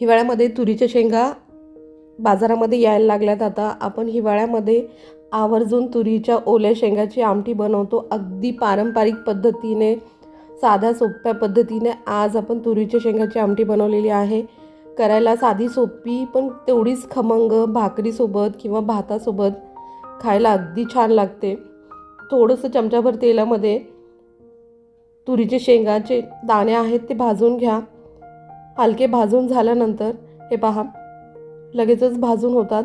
हिवाळ्यामध्ये तुरीच्या शेंगा बाजारामध्ये यायला लागल्यात. आता आपण हिवाळ्यामध्ये आवर्जून तुरीच्या ओल्या शेंगाची आमटी बनवतो. अगदी पारंपरिक पद्धतीने साध्या सोप्या पद्धतीने आज आपण तुरीच्या शेंगाची आमटी बनवलेली आहे. करायला साधी सोपी पण तेवढीच खमंग भाकरीसोबत किंवा भातासोबत खायला अगदी छान लागते. थोडंसं चमच्याभर तेलामध्ये तुरीचे शेंगाचे दाणे आहेत ते भाजून घ्या. हलके भाजून झाल्यानंतर हे पहा लगेचच भाजून होतात.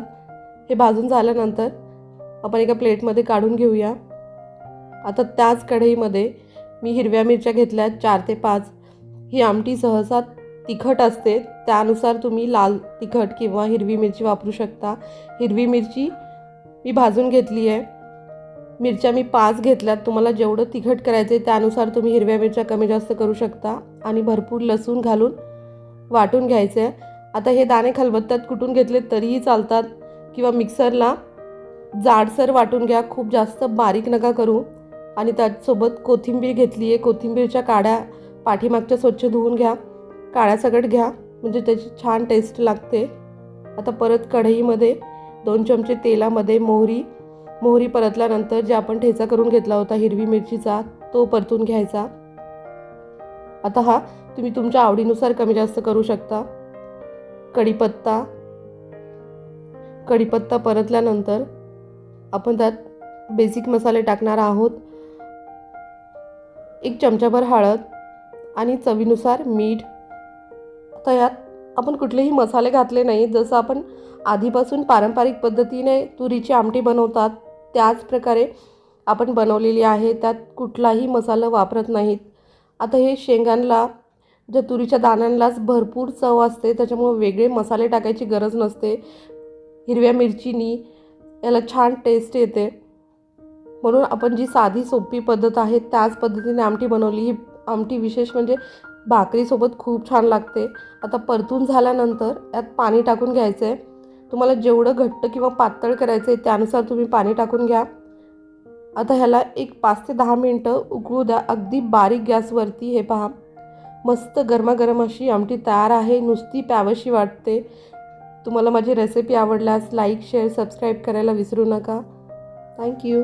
हे भाजून झाल्यानंतर आपण एका प्लेटमध्ये काढून घेऊया. आता त्याच कढईमध्ये मी हिरव्या मिरच्या घेतल्या चार ते पाच. ही आमटी सहसा तिखट असते. त्यानुसार तुम्ही लाल तिखट किंवा हिरवी मिरची वापरू शकता. हिरवी मिरची मी भाजून घेतली आहे. मिरच्या मी पाच घेतल्यात. तुम्हाला जेवढं तिखट करायचं आहे त्यानुसार तुम्ही हिरव्या मिरच्या कमी जास्त करू शकता. आणि भरपूर लसूण घालून वाटून घ्यायचे. आहे आता हे दाणे खलबत्त्यात कुटून घेतले तरीही चालतात. किंवा मिक्सरला जाडसर वाटून घ्या. खूप जास्त बारीक नका करू. आणि त्याचसोबत कोथिंबीर घेतली आहे कोथिंबीरच्या काड्या पाठीमागच्या स्वच्छ धुवून घ्या. काळ्या सगट घ्या. म्हणजे त्याची छान टेस्ट लागते. आता परत कढईमध्ये दोन चमचे तेलामध्ये मोहरी. मोहरी परतल्यानंतर जे आपण ठेचा करून घेतला होता हिरवी मिरचीचा तो परतून घ्यायचा. आता हा तुम्ही तुमच्या आवडीनुसार कमी जास्त करू शकता. कढीपत्ता. कढीपत्ता परतल्यानंतर आपण त्यात बेसिक मसाले टाकणार आहोत. एक चमचाभर हळद आणि चवीनुसार मीठ. आता यात आपण कुठलेही मसाले घातले नाही. जसं आपण आधीपासून पारंपरिक पद्धतीने तुरीची आमटी बनवतात त्याच प्रकारे आपण बनवलेली आहे. त्यात कुठलाही मसाला वापरत नाहीत. आता हे शेंगांना ज्या तुरीच्या दाण्यांलाच भरपूर चव असते. त्याच्यामुळे वेगळे मसाले टाकायची गरज नसते. हिरव्या मिरचीनी याला छान टेस्ट येते. म्हणून आपण जी साधी सोपी पद्धत आहे त्याच पद्धतीने आमटी बनवली. ही आमटी विशेष म्हणजे भाकरीसोबत खूप छान लागते. आता परतून झाल्यानंतर यात पाणी टाकून घ्यायचं आहे तुम्हाला जेवढं घट्ट किंवा पातळ करायचं आहे त्यानुसार तुम्ही पाणी टाकून घ्या. आता ह्याला एक पाच ते दहा मिनटं उकळू द्या. अगदी बारीक गॅसवरती हे पहा. मस्त गरमागरम अशी आमटी तयार आहे. नुसती प्यावशी वाटते. तुम्हाला माझी रेसिपी आवडल्यास लाईक शेअर सबस्क्राईब करायला विसरू नका. थँक्यू